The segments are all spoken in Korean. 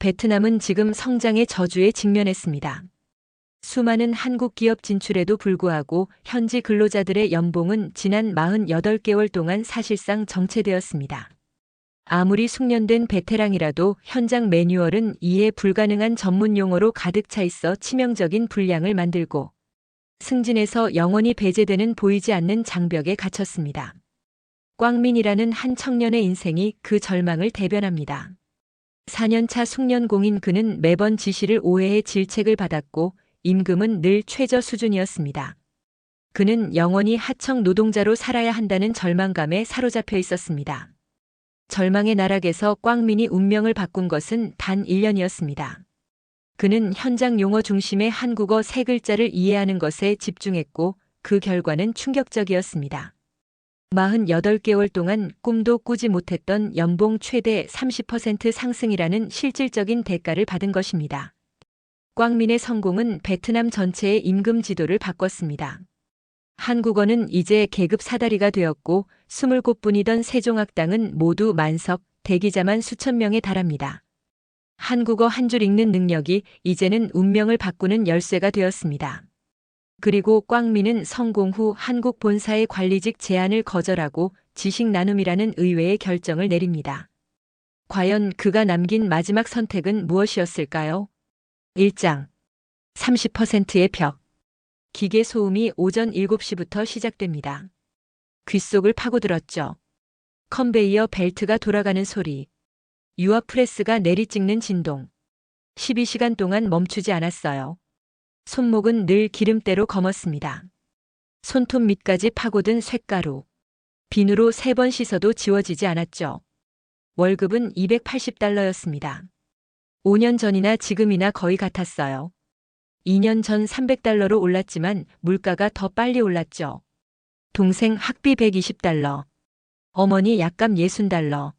베트남은 지금 성장의 저주에 직면했습니다. 수많은 한국 기업 진출에도 불구하고 현지 근로자들의 연봉은 지난 48개월 동안 사실상 정체되었습니다. 아무리 숙련된 베테랑이라도 현장 매뉴얼은 이해 불가능한 전문 용어로 가득 차 있어 치명적인 불량을 만들고 승진에서 영원히 배제되는 보이지 않는 장벽에 갇혔습니다. 꽝민이라는 한 청년의 인생이 그 절망을 대변합니다. 4년차 숙련공인 그는 매번 지시를 오해해 질책을 받았고 임금은 늘 최저 수준이었습니다. 그는 영원히 하청 노동자로 살아야 한다는 절망감에 사로잡혀 있었습니다. 절망의 나락에서 꽝민이 운명을 바꾼 것은 단 1년이었습니다. 그는 현장 용어 중심의 한국어 세 글자를 이해하는 것에 집중했고 그 결과는 충격적이었습니다. 48개월 동안 꿈도 꾸지 못했던 연봉 최대 30% 상승이라는 실질적인 대가를 받은 것입니다. 꽝민의 성공은 베트남 전체의 임금 지도를 바꿨습니다. 한국어는 이제 계급 사다리가 되었고 27분이던 세종학당은 모두 만석, 대기자만 수천 명에 달합니다. 한국어 한 줄 읽는 능력이 이제는 운명을 바꾸는 열쇠가 되었습니다. 그리고 꽝민은 성공 후 한국 본사의 관리직 제안을 거절하고 지식 나눔이라는 의외의 결정을 내립니다. 과연 그가 남긴 마지막 선택은 무엇이었을까요? 1장 30%의 벽 기계 소음이 오전 7시부터 시작됩니다. 귓속을 파고들었죠. 컨베이어 벨트가 돌아가는 소리. 유압 프레스가 내리찍는 진동. 12시간 동안 멈추지 않았어요. 손목은 늘 기름때로 검었습니다. 손톱 밑까지 파고든 쇳가루. 비누로 세 번 씻어도 지워지지 않았죠. 월급은 280달러였습니다. 5년 전이나 지금이나 거의 같았어요. 2년 전 300달러로 올랐지만 물가가 더 빨리 올랐죠. 동생 학비 120달러. 어머니 약값 60달러.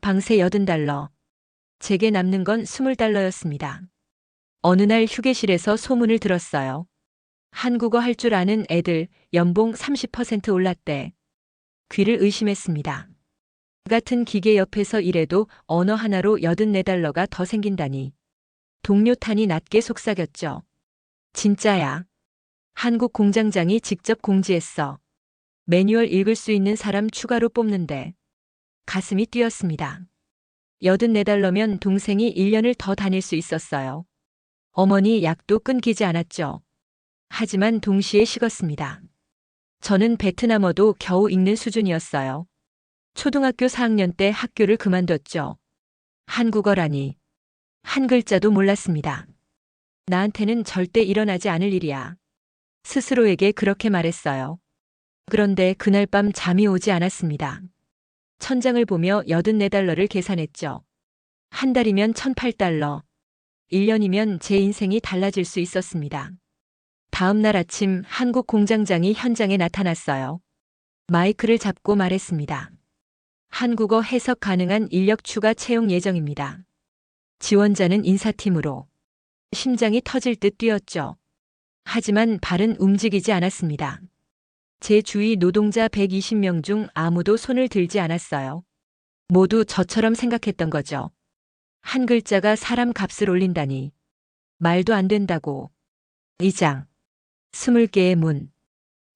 방세 80달러. 제게 남는 건 20달러였습니다. 어느 날 휴게실에서 소문을 들었어요. 한국어 할 줄 아는 애들 연봉 30% 올랐대. 귀를 의심했습니다. 같은 기계 옆에서 일해도 언어 하나로 84달러가 더 생긴다니. 동료 탄이 낮게 속삭였죠. 진짜야. 한국 공장장이 직접 공지했어. 매뉴얼 읽을 수 있는 사람 추가로 뽑는데. 가슴이 뛰었습니다. 84달러면 동생이 1년을 더 다닐 수 있었어요. 어머니 약도 끊기지 않았죠. 하지만 동시에 식었습니다. 저는 베트남어도 겨우 읽는 수준이었어요. 초등학교 4학년 때 학교를 그만뒀죠. 한국어라니. 한 글자도 몰랐습니다. 나한테는 절대 일어나지 않을 일이야. 스스로에게 그렇게 말했어요. 그런데 그날 밤 잠이 오지 않았습니다. 천장을 보며 84달러를 계산했죠. 한 달이면 1008달러. 1년이면 제 인생이 달라질 수 있었습니다. 다음 날 아침 한국 공장장이 현장에 나타났어요. 마이크를 잡고 말했습니다. 한국어 해석 가능한 인력 추가 채용 예정입니다. 지원자는 인사팀으로. 심장이 터질 듯 뛰었죠. 하지만 발은 움직이지 않았습니다. 제 주위 노동자 120명 중 아무도 손을 들지 않았어요. 모두 저처럼 생각했던 거죠. 한 글자가 사람 값을 올린다니. 말도 안 된다고. 2장. 20개의 문.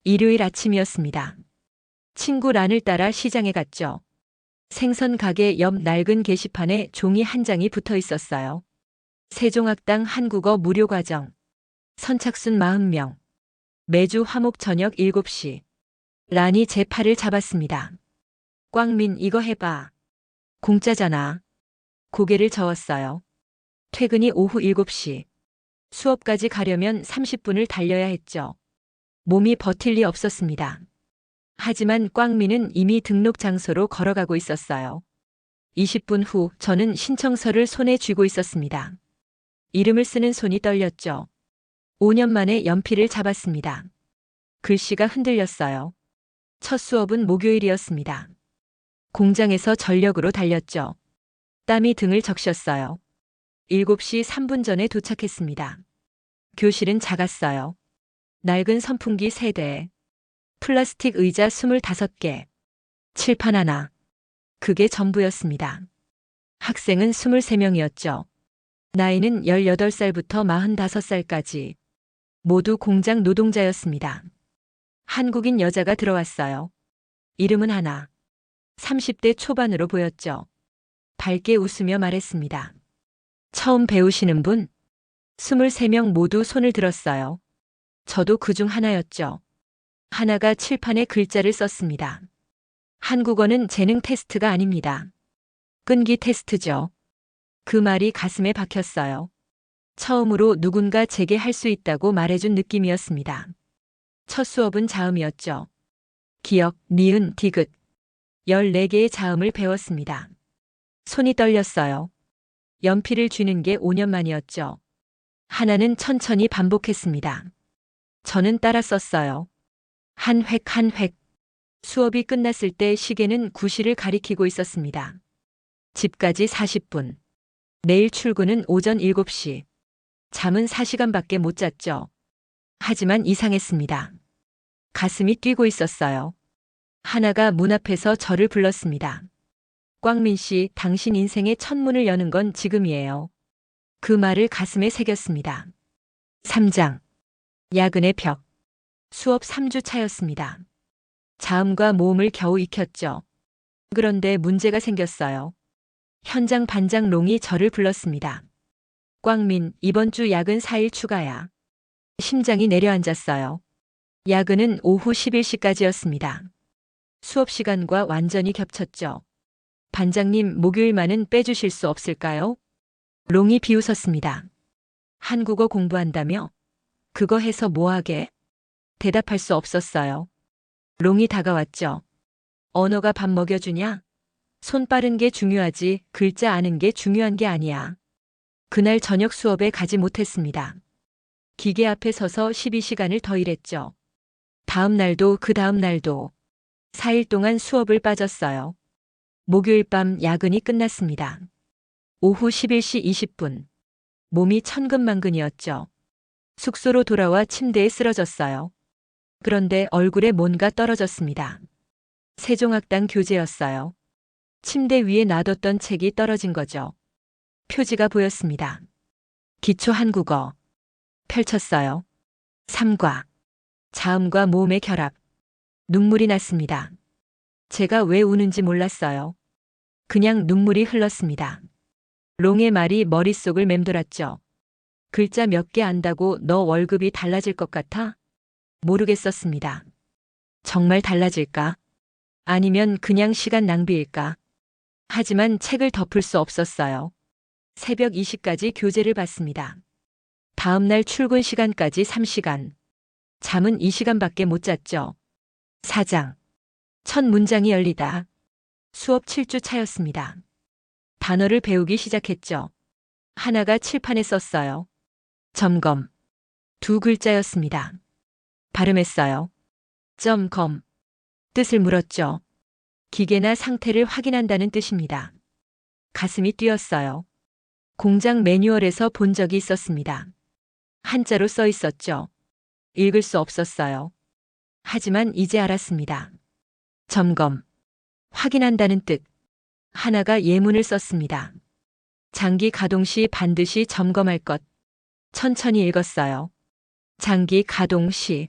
일요일 아침이었습니다. 친구 란을 따라 시장에 갔죠. 생선 가게 옆 낡은 게시판에 종이 한 장이 붙어 있었어요. 세종학당 한국어 무료 과정. 선착순 40명. 매주 화목 저녁 7시. 란이 제 팔을 잡았습니다. 꽝민 이거 해봐. 공짜잖아. 고개를 저었어요. 퇴근이 오후 7시. 수업까지 가려면 30분을 달려야 했죠. 몸이 버틸 리 없었습니다. 하지만 꽝민은 이미 등록 장소로 걸어가고 있었어요. 20분 후 저는 신청서를 손에 쥐고 있었습니다. 이름을 쓰는 손이 떨렸죠. 5년 만에 연필을 잡았습니다. 글씨가 흔들렸어요. 첫 수업은 목요일이었습니다. 공장에서 전력으로 달렸죠. 땀이 등을 적셨어요. 7시 3분 전에 도착했습니다. 교실은 작았어요. 낡은 선풍기 3대, 플라스틱 의자 25개, 칠판 하나. 그게 전부였습니다. 학생은 23명이었죠. 나이는 18살부터 45살까지 모두 공장 노동자였습니다. 한국인 여자가 들어왔어요. 이름은 하나. 30대 초반으로 보였죠. 밝게 웃으며 말했습니다. 처음 배우시는 분? 23명 모두 손을 들었어요. 저도 그 중 하나였죠. 하나가 칠판에 글자를 썼습니다. 한국어는 재능 테스트가 아닙니다. 끈기 테스트죠. 그 말이 가슴에 박혔어요. 처음으로 누군가 제게 할 수 있다고 말해준 느낌이었습니다. 첫 수업은 자음이었죠. 기역, 니은, 디귿. 14개의 자음을 배웠습니다. 손이 떨렸어요. 연필을 쥐는 게 5년 만이었죠. 하나는 천천히 반복했습니다. 저는 따라 썼어요. 한 획 한 획. 수업이 끝났을 때 시계는 9시를 가리키고 있었습니다. 집까지 40분. 내일 출근은 오전 7시. 잠은 4시간밖에 못 잤죠. 하지만 이상했습니다. 가슴이 뛰고 있었어요. 하나가 문 앞에서 저를 불렀습니다. 꽝민 씨, 당신 인생의 첫 문을 여는 건 지금이에요. 그 말을 가슴에 새겼습니다. 3장. 야근의 벽. 수업 3주 차였습니다. 자음과 모음을 겨우 익혔죠. 그런데 문제가 생겼어요. 현장 반장 롱이 저를 불렀습니다. 꽝민, 이번 주 야근 4일 추가야. 심장이 내려앉았어요. 야근은 오후 11시까지였습니다. 수업 시간과 완전히 겹쳤죠. 반장님, 목요일만은 빼주실 수 없을까요? 롱이 비웃었습니다. 한국어 공부한다며? 그거 해서 뭐하게? 대답할 수 없었어요. 롱이 다가왔죠. 언어가 밥 먹여주냐? 손 빠른 게 중요하지 글자 아는 게 중요한 게 아니야. 그날 저녁 수업에 가지 못했습니다. 기계 앞에 서서 12시간을 더 일했죠. 다음 날도 그 다음 날도 4일 동안 수업을 빠졌어요. 목요일 밤 야근이 끝났습니다. 오후 11시 20분. 몸이 천근만근이었죠. 숙소로 돌아와 침대에 쓰러졌어요. 그런데 얼굴에 뭔가 떨어졌습니다. 세종학당 교재였어요. 침대 위에 놔뒀던 책이 떨어진 거죠. 표지가 보였습니다. 기초 한국어. 펼쳤어요. 3과. 자음과 모음의 결합. 눈물이 났습니다. 제가 왜 우는지 몰랐어요. 그냥 눈물이 흘렀습니다. 롱의 말이 머릿속을 맴돌았죠. 글자 몇 개 안다고 너 월급이 달라질 것 같아? 모르겠었습니다. 정말 달라질까? 아니면 그냥 시간 낭비일까? 하지만 책을 덮을 수 없었어요. 새벽 2시까지 교재를 봤습니다. 다음날 출근 시간까지 3시간. 잠은 2시간밖에 못 잤죠. 4장. 첫 문장이 열리다. 수업 7주 차였습니다. 단어를 배우기 시작했죠. 하나가 칠판에 썼어요. 점검. 두 글자였습니다. 발음했어요. 점 검. 뜻을 물었죠. 기계나 상태를 확인한다는 뜻입니다. 가슴이 뛰었어요. 공장 매뉴얼에서 본 적이 있었습니다. 한자로 써 있었죠. 읽을 수 없었어요. 하지만 이제 알았습니다. 점검. 확인한다는 뜻. 하나가 예문을 썼습니다. 장기 가동 시 반드시 점검할 것. 천천히 읽었어요. 장기 가동 시.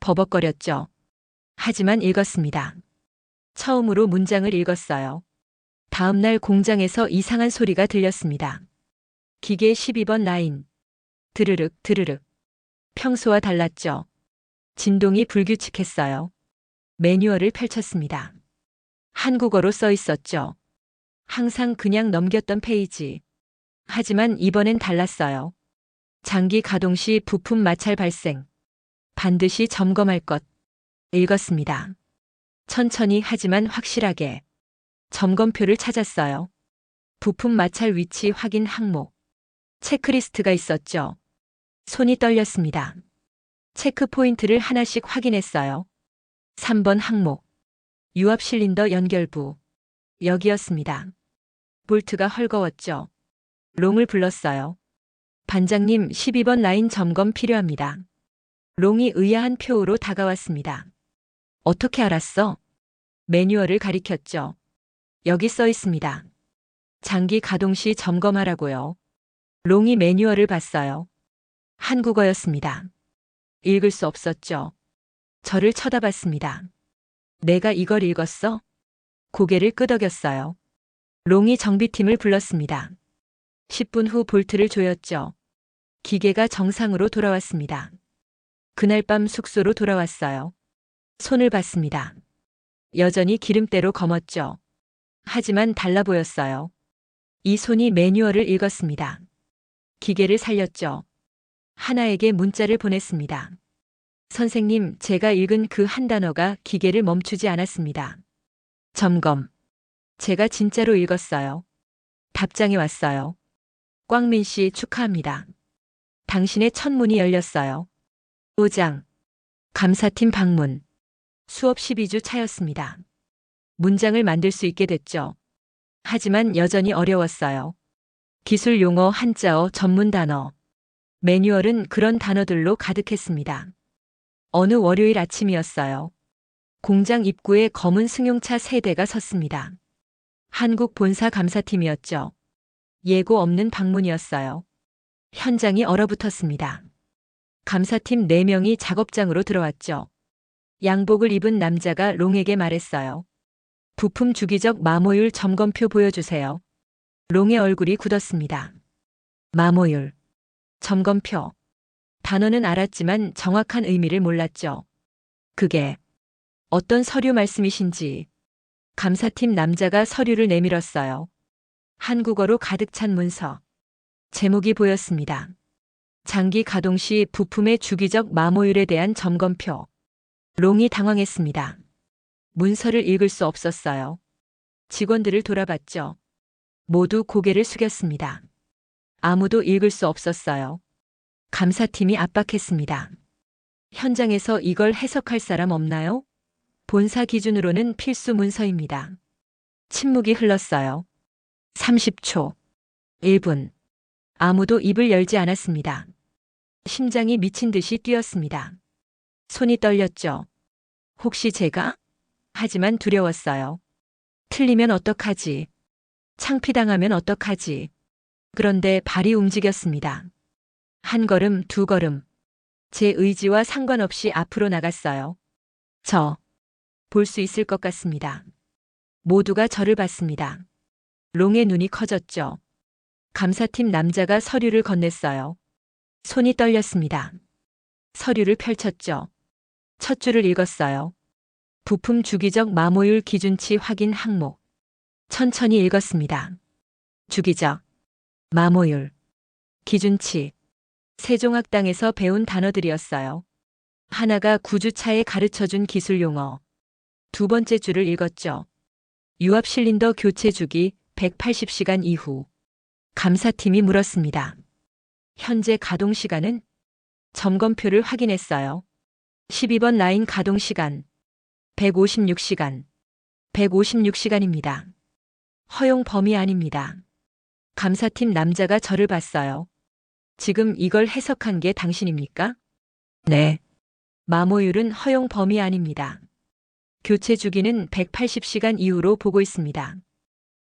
버벅거렸죠. 하지만 읽었습니다. 처음으로 문장을 읽었어요. 다음 날 공장에서 이상한 소리가 들렸습니다. 기계 12번 라인. 드르륵 드르륵. 평소와 달랐죠. 진동이 불규칙했어요. 매뉴얼을 펼쳤습니다. 한국어로 써 있었죠. 항상 그냥 넘겼던 페이지. 하지만 이번엔 달랐어요. 장기 가동 시 부품 마찰 발생. 반드시 점검할 것. 읽었습니다. 천천히 하지만 확실하게. 점검표를 찾았어요. 부품 마찰 위치 확인 항목. 체크리스트가 있었죠. 손이 떨렸습니다. 체크 포인트를 하나씩 확인했어요. 3번 항목. 유압 실린더 연결부. 여기였습니다. 볼트가 헐거웠죠. 롱을 불렀어요. 반장님 12번 라인 점검 필요합니다. 롱이 의아한 표로 다가왔습니다. 어떻게 알았어? 매뉴얼을 가리켰죠. 여기 써 있습니다. 장기 가동 시 점검하라고요. 롱이 매뉴얼을 봤어요. 한국어였습니다. 읽을 수 없었죠. 저를 쳐다봤습니다. 내가 이걸 읽었어? 고개를 끄덕였어요. 롱이 정비팀을 불렀습니다. 10분 후 볼트를 조였죠. 기계가 정상으로 돌아왔습니다. 그날 밤 숙소로 돌아왔어요. 손을 봤습니다. 여전히 기름때로 검었죠. 하지만 달라 보였어요. 이 손이 매뉴얼을 읽었습니다. 기계를 살렸죠. 하나에게 문자를 보냈습니다. 선생님, 제가 읽은 그 한 단어가 기계를 멈추지 않았습니다. 점검. 제가 진짜로 읽었어요. 답장이 왔어요. 꽝민 씨 축하합니다. 당신의 첫 문이 열렸어요. 5장. 감사팀 방문. 수업 12주 차였습니다. 문장을 만들 수 있게 됐죠. 하지만 여전히 어려웠어요. 기술 용어 한자어 전문 단어. 매뉴얼은 그런 단어들로 가득했습니다. 어느 월요일 아침이었어요. 공장 입구에 검은 승용차 세 대가 섰습니다. 한국 본사 감사팀이었죠. 예고 없는 방문이었어요. 현장이 얼어붙었습니다. 감사팀 4명이 작업장으로 들어왔죠. 양복을 입은 남자가 롱에게 말했어요. 부품 주기적 마모율 점검표 보여주세요. 롱의 얼굴이 굳었습니다. 마모율. 점검표. 단어는 알았지만 정확한 의미를 몰랐죠. 그게 어떤 서류 말씀이신지. 감사팀 남자가 서류를 내밀었어요. 한국어로 가득 찬 문서. 제목이 보였습니다. 장기 가동 시 부품의 주기적 마모율에 대한 점검표. 롱이 당황했습니다. 문서를 읽을 수 없었어요. 직원들을 돌아봤죠. 모두 고개를 숙였습니다. 아무도 읽을 수 없었어요. 감사팀이 압박했습니다. 현장에서 이걸 해석할 사람 없나요? 본사 기준으로는 필수 문서입니다. 침묵이 흘렀어요. 30초. 1분. 아무도 입을 열지 않았습니다. 심장이 미친 듯이 뛰었습니다. 손이 떨렸죠. 혹시 제가? 하지만 두려웠어요. 틀리면 어떡하지? 창피당하면 어떡하지? 그런데 발이 움직였습니다. 한 걸음, 두 걸음. 제 의지와 상관없이 앞으로 나갔어요. 저, 볼 수 있을 것 같습니다. 모두가 저를 봤습니다. 롱의 눈이 커졌죠. 감사팀 남자가 서류를 건넸어요. 손이 떨렸습니다. 서류를 펼쳤죠. 첫 줄을 읽었어요. 부품 주기적 마모율 기준치 확인 항목. 천천히 읽었습니다. 주기적, 마모율, 기준치. 세종학당에서 배운 단어들이었어요. 하나가 구주차에 가르쳐준 기술 용어. 두 번째 줄을 읽었죠. 유압 실린더 교체 주기 180시간 이후. 감사팀이 물었습니다. 현재 가동 시간은? 점검표를 확인했어요. 12번 라인 가동 시간 156시간. 156시간입니다. 허용 범위 아닙니다. 감사팀 남자가 저를 봤어요. 지금 이걸 해석한 게 당신입니까? 네. 마모율은 허용 범위 아닙니다. 교체 주기는 180시간 이후로 보고 있습니다.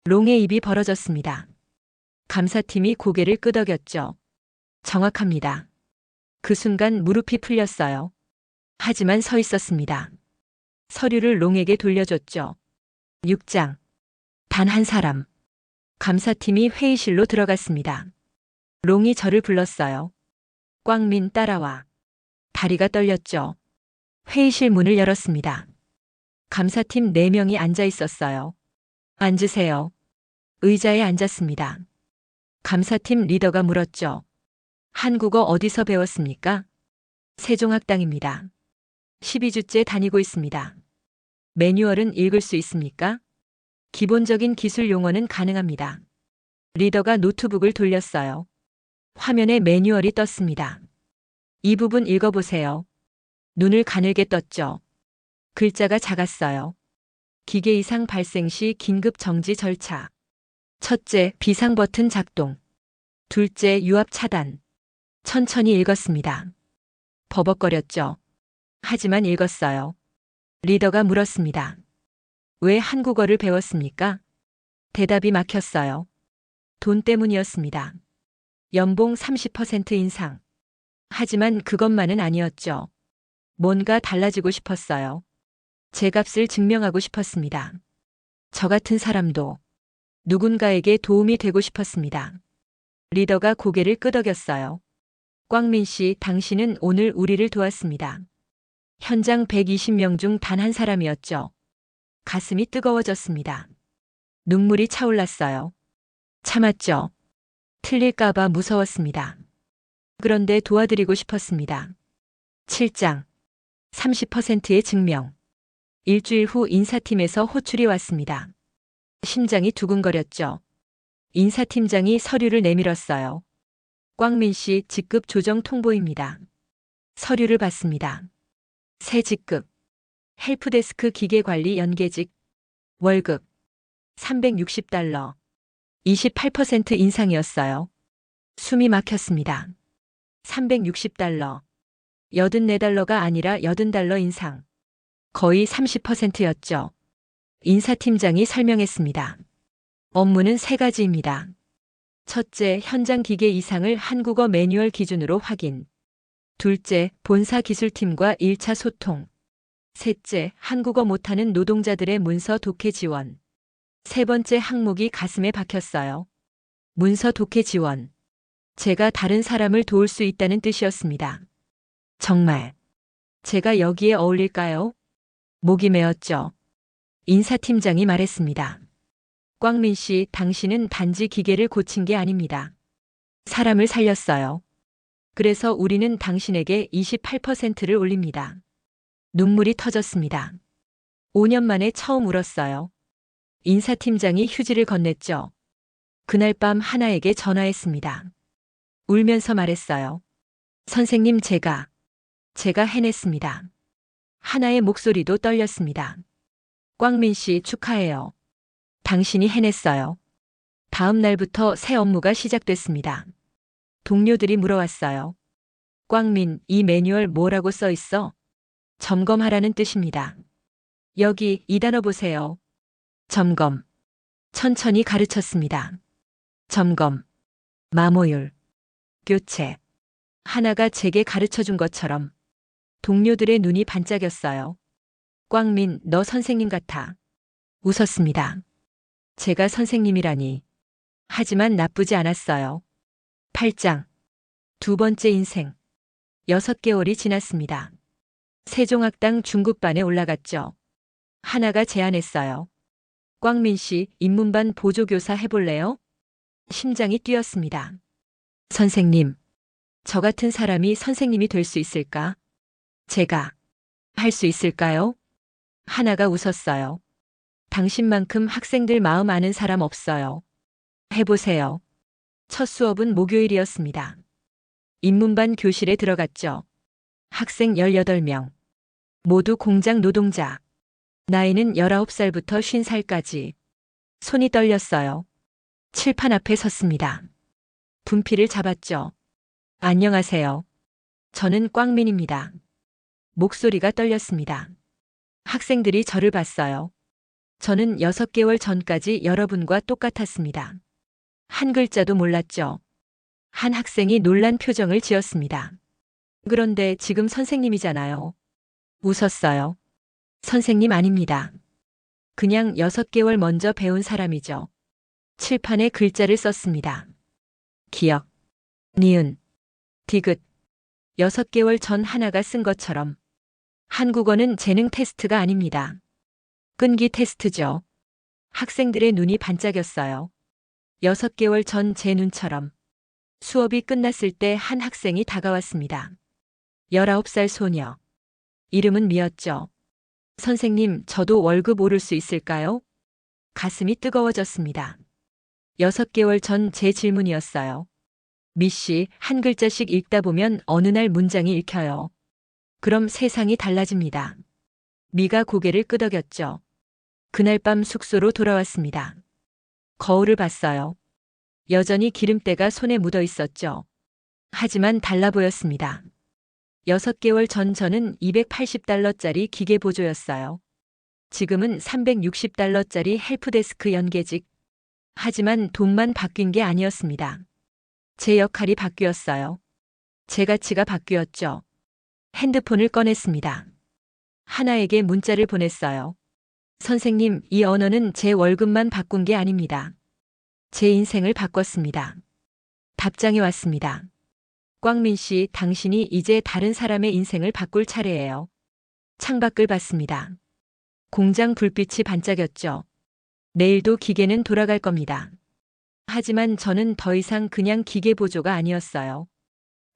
롱의 입이 벌어졌습니다. 감사팀이 고개를 끄덕였죠. 정확합니다. 그 순간 무릎이 풀렸어요. 하지만 서 있었습니다. 서류를 롱에게 돌려줬죠. 6장. 단 한 사람. 감사팀이 회의실로 들어갔습니다. 롱이 저를 불렀어요. 꽝민 따라와. 다리가 떨렸죠. 회의실 문을 열었습니다. 감사팀 4명이 앉아 있었어요. 앉으세요. 의자에 앉았습니다. 감사팀 리더가 물었죠. 한국어 어디서 배웠습니까? 세종학당입니다. 12주째 다니고 있습니다. 매뉴얼은 읽을 수 있습니까? 기본적인 기술 용어는 가능합니다. 리더가 노트북을 돌렸어요. 화면에 매뉴얼이 떴습니다. 이 부분 읽어보세요. 눈을 가늘게 떴죠. 글자가 작았어요. 기계 이상 발생 시 긴급 정지 절차. 첫째, 비상 버튼 작동. 둘째, 유압 차단. 천천히 읽었습니다. 버벅거렸죠. 하지만 읽었어요. 리더가 물었습니다. 왜 한국어를 배웠습니까? 대답이 막혔어요. 돈 때문이었습니다. 연봉 30% 인상. 하지만 그것만은 아니었죠. 뭔가 달라지고 싶었어요. 제 값을 증명하고 싶었습니다. 저 같은 사람도 누군가에게 도움이 되고 싶었습니다. 리더가 고개를 끄덕였어요. 꽝민 씨, 당신은 오늘 우리를 도왔습니다. 현장 120명 중 단 한 사람이었죠. 가슴이 뜨거워졌습니다. 눈물이 차올랐어요. 참았죠. 틀릴까봐 무서웠습니다. 그런데 도와드리고 싶었습니다. 7장. 30%의 증명. 일주일 후 인사팀에서 호출이 왔습니다. 심장이 두근거렸죠. 인사팀장이 서류를 내밀었어요. 꽝민 씨 직급 조정 통보입니다. 서류를 받습니다. 새 직급. 헬프데스크 기계관리 연계직. 월급. 360달러. 28% 인상이었어요. 숨이 막혔습니다. 360달러. 84달러가 아니라 80달러 인상. 거의 30%였죠. 인사팀장이 설명했습니다. 업무는 세 가지입니다. 첫째, 현장 기계 이상을 한국어 매뉴얼 기준으로 확인. 둘째, 본사 기술팀과 1차 소통. 셋째, 한국어 못하는 노동자들의 문서 독해 지원. 세 번째 항목이 가슴에 박혔어요. 문서 독해 지원. 제가 다른 사람을 도울 수 있다는 뜻이었습니다. 정말. 제가 여기에 어울릴까요? 목이 메었죠. 인사팀장이 말했습니다. 꽝민 씨, 당신은 단지 기계를 고친 게 아닙니다. 사람을 살렸어요. 그래서 우리는 당신에게 28%를 올립니다. 눈물이 터졌습니다. 5년 만에 처음 울었어요. 인사팀장이 휴지를 건넸죠. 그날 밤 하나에게 전화했습니다. 울면서 말했어요. 선생님, 제가, 제가 해냈습니다. 하나의 목소리도 떨렸습니다. 꽝민 씨 축하해요. 당신이 해냈어요. 다음 날부터 새 업무가 시작됐습니다. 동료들이 물어왔어요. 꽝민, 이 매뉴얼 뭐라고 써 있어? 점검하라는 뜻입니다. 여기 이 단어 보세요. 점검. 천천히 가르쳤습니다. 점검. 마모율. 교체. 하나가 제게 가르쳐 준 것처럼 동료들의 눈이 반짝였어요. 꽝민, 너 선생님 같아. 웃었습니다. 제가 선생님이라니. 하지만 나쁘지 않았어요. 8장. 두 번째 인생. 6개월이 지났습니다. 세종학당 중국반에 올라갔죠. 하나가 제안했어요. 꽝민 씨, 인문반 보조교사 해볼래요? 심장이 뛰었습니다. 선생님, 저 같은 사람이 선생님이 될 수 있을까? 제가 할 수 있을까요? 하나가 웃었어요. 당신만큼 학생들 마음 아는 사람 없어요. 해보세요. 첫 수업은 목요일이었습니다. 인문반 교실에 들어갔죠. 학생 18명. 모두 공장 노동자. 나이는 19살부터 50살까지. 손이 떨렸어요. 칠판 앞에 섰습니다. 분필을 잡았죠. 안녕하세요. 저는 꽝민입니다. 목소리가 떨렸습니다. 학생들이 저를 봤어요. 저는 6개월 전까지 여러분과 똑같았습니다. 한 글자도 몰랐죠. 한 학생이 놀란 표정을 지었습니다. 그런데 지금 선생님이잖아요. 웃었어요. 선생님 아닙니다. 그냥 6개월 먼저 배운 사람이죠. 칠판에 글자를 썼습니다. 기억, 니은, 디귿. 6개월 전 하나가 쓴 것처럼 한국어는 재능 테스트가 아닙니다. 끈기 테스트죠. 학생들의 눈이 반짝였어요. 6개월 전 제 눈처럼 수업이 끝났을 때 한 학생이 다가왔습니다. 19살 소녀. 이름은 미였죠. 선생님, 저도 월급 오를 수 있을까요? 가슴이 뜨거워졌습니다. 6개월 전 제 질문이었어요. 미 씨, 한 글자씩 읽다 보면 어느 날 문장이 읽혀요. 그럼 세상이 달라집니다. 미가 고개를 끄덕였죠. 그날 밤 숙소로 돌아왔습니다. 거울을 봤어요. 여전히 기름때가 손에 묻어 있었죠. 하지만 달라 보였습니다. 6개월 전 저는 280달러짜리 기계 보조였어요. 지금은 360달러짜리 헬프데스크 연계직. 하지만 돈만 바뀐 게 아니었습니다. 제 역할이 바뀌었어요. 제 가치가 바뀌었죠. 핸드폰을 꺼냈습니다. 하나에게 문자를 보냈어요. 선생님, 이 언어는 제 월급만 바꾼 게 아닙니다. 제 인생을 바꿨습니다. 답장이 왔습니다. 꽝민 씨, 당신이 이제 다른 사람의 인생을 바꿀 차례예요. 창밖을 봤습니다. 공장 불빛이 반짝였죠. 내일도 기계는 돌아갈 겁니다. 하지만 저는 더 이상 그냥 기계 보조가 아니었어요.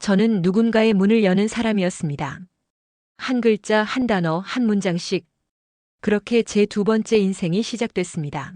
저는 누군가의 문을 여는 사람이었습니다. 한 글자, 한 단어, 한 문장씩. 그렇게 제 두 번째 인생이 시작됐습니다.